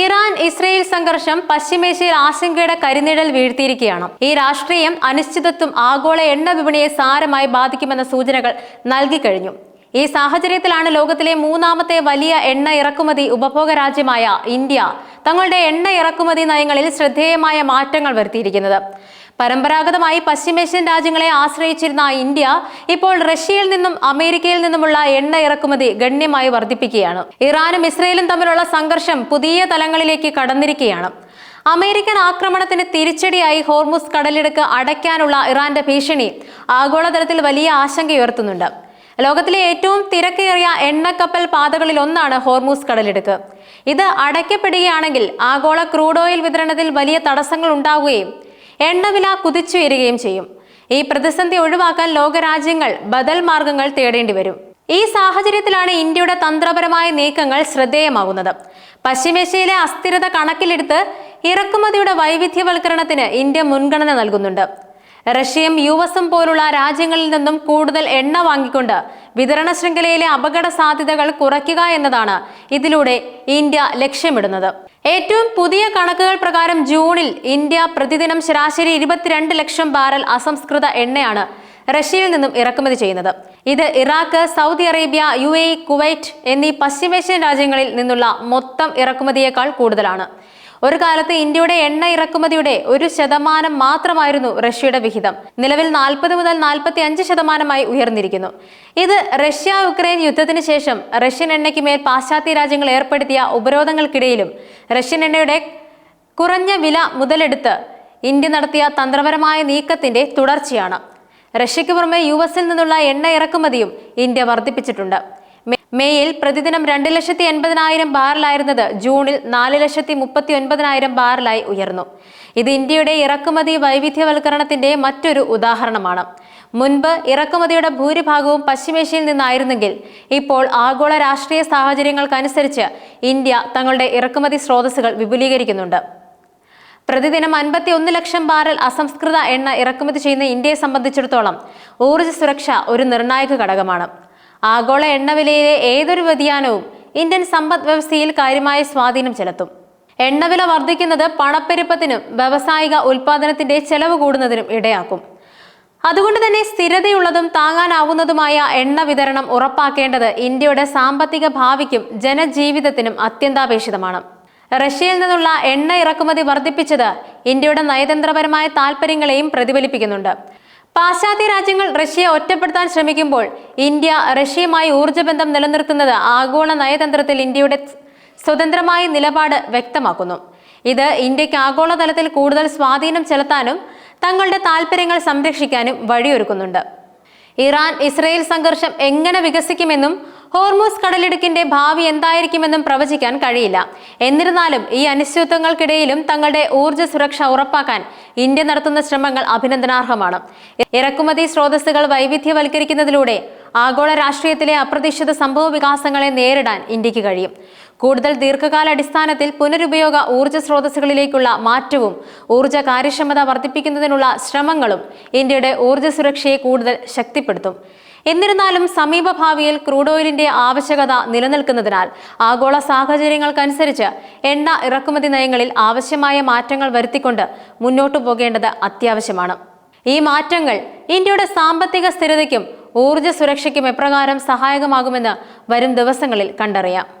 Iran Israel സംഘർഷം പശ്ചിമേഷ്യയിൽ ആശങ്കയുടെ കരിനിഴൽ വീഴ്ത്തിയിരിക്കുകയാണ്. ഈ രാഷ്ട്രീയം അനിശ്ചിതത്വം ആഗോള എണ്ണ വിപണിയെ സാരമായി ബാധിക്കുമെന്ന സൂചനകൾ നൽകിക്കഴിഞ്ഞു ഈ സാഹചര്യത്തിലാണ് ലോകത്തിലെ മൂന്നാമത്തെ വലിയ എണ്ണ ഇറക്കുമതി ഉപഭോഗ രാജ്യമായ ഇന്ത്യ തങ്ങളുടെ എണ്ണ ഇറക്കുമതി നയങ്ങളിൽ ശ്രദ്ധേയമായ മാറ്റങ്ങൾ വരുത്തിയിരിക്കുന്നത്. പരമ്പരാഗതമായി പശ്ചിമേഷ്യൻ രാജ്യങ്ങളെ ആശ്രയിച്ചിരുന്ന ഇന്ത്യ ഇപ്പോൾ റഷ്യയിൽ നിന്നും അമേരിക്കയിൽ നിന്നുമുള്ള എണ്ണ ഇറക്കുമതി ഗണ്യമായി വർദ്ധിപ്പിക്കുകയാണ്. ഇറാനും ഇസ്രയേലും തമ്മിലുള്ള സംഘർഷം പുതിയ തലങ്ങളിലേക്ക് കടന്നിരിക്കുകയാണ്. അമേരിക്കൻ ആക്രമണത്തിന് തിരിച്ചടിയായി ഹോർമുസ് കടലിടുക്ക് അടയ്ക്കാനുള്ള ഇറാന്റെ ഭീഷണി ആഗോളതലത്തിൽ വലിയ ആശങ്കയുയർത്തുന്നുണ്ട് ലോകത്തിലെ ഏറ്റവും തിരക്കേറിയ എണ്ണക്കപ്പൽ പാതകളിൽ ഒന്നാണ് ഹോർമൂസ് കടലിടുക്ക്. ഇത് അടയ്ക്കപ്പെടുകയാണെങ്കിൽ ആഗോള ക്രൂഡ് ഓയിൽ വിതരണത്തിൽ വലിയ തടസ്സങ്ങൾ ഉണ്ടാവുകയും എണ്ണവില കുതിച്ചുയരുകയും ചെയ്യും. ഈ പ്രതിസന്ധി ഒഴിവാക്കാൻ ലോകരാജ്യങ്ങൾ ബദൽ മാർഗങ്ങൾ തേടേണ്ടി വരും. ഈ സാഹചര്യത്തിലാണ് ഇന്ത്യയുടെ തന്ത്രപരമായ നീക്കങ്ങൾ ശ്രദ്ധേയമാകുന്നത്. പശ്ചിമേഷ്യയിലെ അസ്ഥിരത കണക്കിലെടുത്ത് ഇറക്കുമതിയുടെ വൈവിധ്യവൽക്കരണത്തിന് ഇന്ത്യ മുൻഗണന നൽകുന്നുണ്ട്. റഷ്യയും യു എസും പോലുള്ള രാജ്യങ്ങളിൽ നിന്നും കൂടുതൽ എണ്ണ വാങ്ങിക്കൊണ്ട് വിതരണ ശൃംഖലയിലെ അപകട സാധ്യതകൾ കുറയ്ക്കുക എന്നതാണ് ഇതിലൂടെ ഇന്ത്യ ലക്ഷ്യമിടുന്നത്. ഏറ്റവും പുതിയ കണക്കുകൾ പ്രകാരം ജൂണിൽ ഇന്ത്യ പ്രതിദിനം ശരാശരി ഇരുപത്തിരണ്ട് ലക്ഷം ബാരൽ അസംസ്കൃത എണ്ണയാണ് റഷ്യയിൽ നിന്നും ഇറക്കുമതി ചെയ്യുന്നത്. ഇത് Iraq Saudi Arabia U A Kuwait എന്നീ പശ്ചിമേഷ്യൻ രാജ്യങ്ങളിൽ നിന്നുള്ള മൊത്തം ഇറക്കുമതിയേക്കാൾ കൂടുതലാണ്. ഒരു കാലത്ത് ഇന്ത്യയുടെ എണ്ണ ഇറക്കുമതിയുടെ ഒരു ശതമാനം മാത്രമായിരുന്നു റഷ്യയുടെ വിഹിതം. നിലവിൽ നാൽപ്പത് മുതൽ നാൽപ്പത്തി അഞ്ച് ശതമാനമായി ഉയർന്നിരിക്കുന്നു. ഇത് റഷ്യ ഉക്രൈൻ യുദ്ധത്തിന് ശേഷം റഷ്യൻ എണ്ണയ്ക്ക് മേൽ പാശ്ചാത്യ രാജ്യങ്ങൾ ഏർപ്പെടുത്തിയ ഉപരോധങ്ങൾക്കിടയിലും റഷ്യൻ എണ്ണയുടെ കുറഞ്ഞ വില മുതലെടുത്ത് ഇന്ത്യ നടത്തിയ തന്ത്രപരമായ നീക്കത്തിന്റെ തുടർച്ചയാണ്. റഷ്യയ്ക്ക് പുറമെ യു എസിൽ നിന്നുള്ള എണ്ണ ഇറക്കുമതിയും ഇന്ത്യ വർദ്ധിപ്പിച്ചിട്ടുണ്ട്. മേയിൽ പ്രതിദിനം രണ്ട് ലക്ഷത്തി എൺപതിനായിരം ബാരലായിരുന്നത് ജൂണിൽ നാല് ലക്ഷത്തി മുപ്പത്തി ഒൻപതിനായിരം ബാരലായി ഉയർന്നു. ഇത് ഇന്ത്യയുടെ ഇറക്കുമതി വൈവിധ്യവൽക്കരണത്തിന്റെ മറ്റൊരു ഉദാഹരണമാണ്. മുൻപ് ഇറക്കുമതിയുടെ ഭൂരിഭാഗവും പശ്ചിമേഷ്യയിൽ നിന്നായിരുന്നെങ്കിൽ ഇപ്പോൾ ആഗോള രാഷ്ട്രീയ സാഹചര്യങ്ങൾക്കനുസരിച്ച് ഇന്ത്യ തങ്ങളുടെ ഇറക്കുമതി സ്രോതസ്സുകൾ വിപുലീകരിക്കുന്നുണ്ട്. പ്രതിദിനം അൻപത്തി ഒന്ന് ലക്ഷം ബാരൽ അസംസ്കൃത എണ്ണ ഇറക്കുമതി ചെയ്യുന്ന ഇന്ത്യയെ സംബന്ധിച്ചിടത്തോളം ഊർജ സുരക്ഷ ഒരു നിർണായക ഘടകമാണ്. ആഗോള എണ്ണവിലയിലെ ഏതൊരു വ്യതിയാനവും ഇന്ത്യൻ സമ്പദ് വ്യവസ്ഥയിൽ കാര്യമായ സ്വാധീനം ചെലുത്തും. എണ്ണവില വർദ്ധിക്കുന്നത് പണപ്പെരുപ്പത്തിനും വ്യവസായിക ഉൽപാദനത്തിന്റെ ചെലവ് കൂടുന്നതിനും ഇടയാക്കും. അതുകൊണ്ട് തന്നെ സ്ഥിരതയുള്ളതും താങ്ങാനാവുന്നതുമായ എണ്ണ വിതരണം ഉറപ്പാക്കേണ്ടത് ഇന്ത്യയുടെ സാമ്പത്തിക ഭാവിക്കും ജനജീവിതത്തിനും അത്യന്താപേക്ഷിതമാണ്. റഷ്യയിൽ നിന്നുള്ള എണ്ണ ഇറക്കുമതി വർദ്ധിപ്പിച്ചത് ഇന്ത്യയുടെ നയതന്ത്രപരമായ താൽപ്പര്യങ്ങളെയും പ്രതിഫലിപ്പിക്കുന്നുണ്ട്. പാശ്ചാത്യ രാജ്യങ്ങൾ റഷ്യയെ ഒറ്റപ്പെടുത്താൻ ശ്രമിക്കുമ്പോൾ ഇന്ത്യ റഷ്യയുമായി ഊർജബന്ധം നിലനിർത്തുന്നത് ആഗോള നയതന്ത്രത്തിൽ ഇന്ത്യയുടെ സ്വതന്ത്രമായ നിലപാട് വ്യക്തമാക്കുന്നു. ഇത് ഇന്ത്യയ്ക്ക് ആഗോളതലത്തിൽ കൂടുതൽ സ്വാധീനം ചെലുത്താനും തങ്ങളുടെ താൽപ്പര്യങ്ങൾ സംരക്ഷിക്കാനും വഴിയൊരുക്കുന്നുണ്ട്. ഇറാൻ ഇസ്രയേൽ സംഘർഷം എങ്ങനെ വികസിക്കുമെന്നും ഹോർമൂസ് കടലിടുക്കിന്റെ ഭാവി എന്തായിരിക്കുമെന്നും പ്രവചിക്കാൻ കഴിയില്ല. എന്നിരുന്നാലും ഈ അനിശ്ചിതത്വങ്ങൾക്കിടയിലും തങ്ങളുടെ ഊർജ സുരക്ഷ ഉറപ്പാക്കാൻ ഇന്ത്യ നടത്തുന്ന ശ്രമങ്ങൾ അഭിനന്ദനാർഹമാണ്. ഇറക്കുമതി സ്രോതസ്സുകൾ വൈവിധ്യവൽക്കരിക്കുന്നതിലൂടെ ആഗോള രാഷ്ട്രീയത്തിലെ അപ്രതീക്ഷിത സംഭവ വികാസങ്ങളെ നേരിടാൻ ഇന്ത്യയ്ക്ക് കഴിയും. കൂടുതൽ ദീർഘകാലാടിസ്ഥാനത്തിൽ പുനരുപയോഗ ഊർജ സ്രോതസ്സുകളിലേക്കുള്ള മാറ്റവും ഊർജ കാര്യക്ഷമത വർദ്ധിപ്പിക്കുന്നതിനുള്ള ശ്രമങ്ങളും ഇന്ത്യയുടെ ഊർജ സുരക്ഷയെ കൂടുതൽ ശക്തിപ്പെടുത്തും. എന്നിരുന്നാലും സമീപഭാവിയിൽ ക്രൂഡ് ഓയിലിന്റെ ആവശ്യകത നിലനിൽക്കുന്നതിനാൽ ആഗോള സാഹചര്യങ്ങൾക്കനുസരിച്ച് എണ്ണ ഇറക്കുമതി നയങ്ങളിൽ ആവശ്യമായ മാറ്റങ്ങൾ വരുത്തിക്കൊണ്ട് മുന്നോട്ടു പോകേണ്ടത് അത്യാവശ്യമാണ്. ഈ മാറ്റങ്ങൾ ഇന്ത്യയുടെ സാമ്പത്തിക സ്ഥിരതയ്ക്കും ഊർജ സുരക്ഷയ്ക്കും എപ്രകാരം സഹായകമാകുമെന്ന് വരും ദിവസങ്ങളിൽ കണ്ടറിയാം.